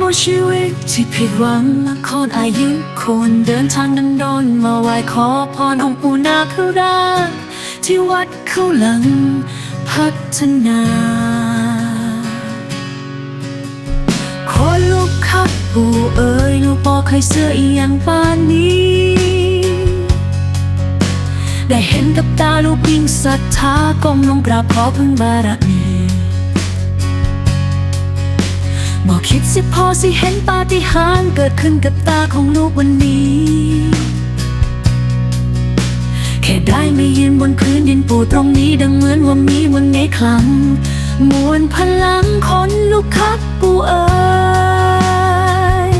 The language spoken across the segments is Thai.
บชีวิตที่ผิดหวังละคนอายุคนเดินทางดันดนมาไหว้ขอพรองค์ปู่นาคราชที่วัดเขาหลังพัฒนาขอลูกคับปู่เอ๋ยลูกบอเคยเสื้ออีหยังป่านนี้ ได้เห็นกับตาลูกยิ่งศรัทธาก้มลงกราบขอพึ่งบารมี บอกคิดสิพอสิเห็นปาฏิหาริย์เกิดขึ้นกับตาของลูกวันนี้ แค่ได้ไม่ยืนบนพื้นดินปูตรงนี้ดังเหมือนว่ามีวันไงคลังมวลพลังคนลูกคักปูเอ๋ย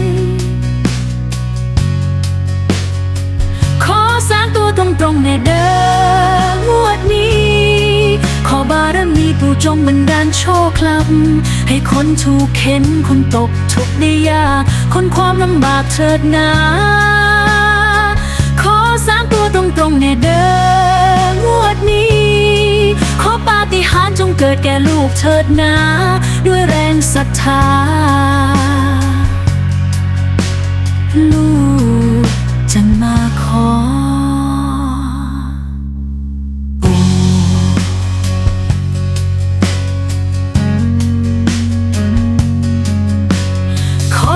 ขอสร้างตัวตรงๆในเดิมวดนี้ ขอบารมีปู่จงบันดา โชคลำให้คนถูกเข็นคนตกทุกข์ได้ยากคนความลำบากเถิดนาขอสร้างตัวตรงๆในเดิมงวดนี้ ขอปาฏิหาริย์จงเกิดแก่ลูกเถิดนาด้วยแรงศรัทธา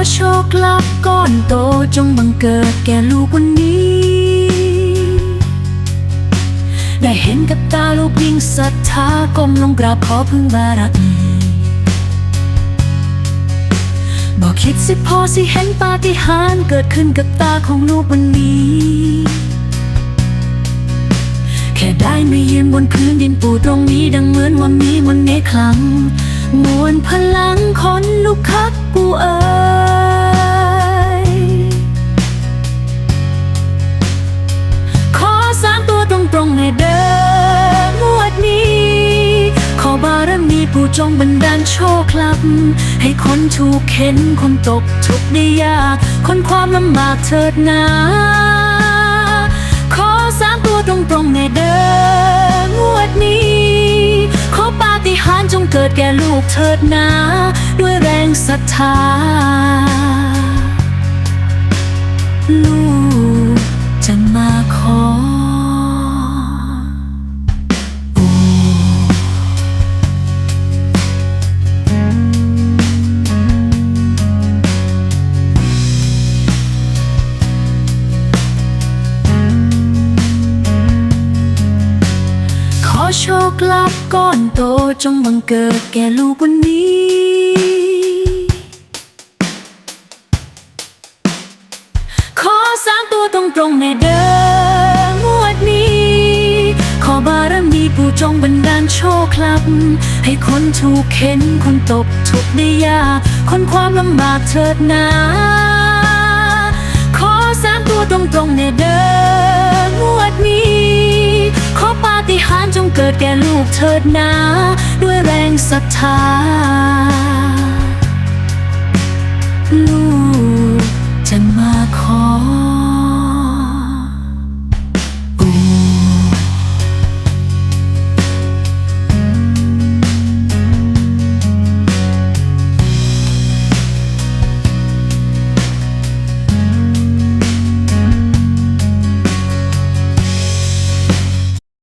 โชคลาภก้อนโตจงบังเกิดแก่ลูกวันนี้ ได้เห็นกับตาลูกยิ่งศรัทธาก้มลงกราบขอพึ่งบารมีบอกคิดสิพอสิเห็นปาฏิหาริย์เกิดขึ้นกับตาของลูกวันนี้ แค่ได้ไม่ยืนบนพื้นดินปูตรงนี้ดังเหมือนว่ามีมนต์ในคลังมวลพลังคนลูกคักปูเอ๋ จงบันดาลโชคลับให้คนถูกเข็นคนตกทุกข์ได้ยาก คนความลำบากเถิดนาขอสางตัวตรงๆในเดิมงวดนี้ ขอปาฏิหาริย์จงเกิดแก่ลูกเถิดนาด้วยแรงศรัทธาลูกจะมาขอ โชคลาภก้อนโตจงบังเกิดแก่ลูกวันนี้ขอสร้างตัวตรงๆในเดิมงวดนี้ ขอบารมีปู่จงบันดาลโชคลับให้คนถูกเข็นคนตกทุกข์ได้ยากคนความลำบากเถิดนาขอสร้างตัวตรงๆในเดิมงวดนี้ ขอปาฏิหาริย์ กิดแก่ลูกเถิดนา ด้วยแรงศรัทธาลู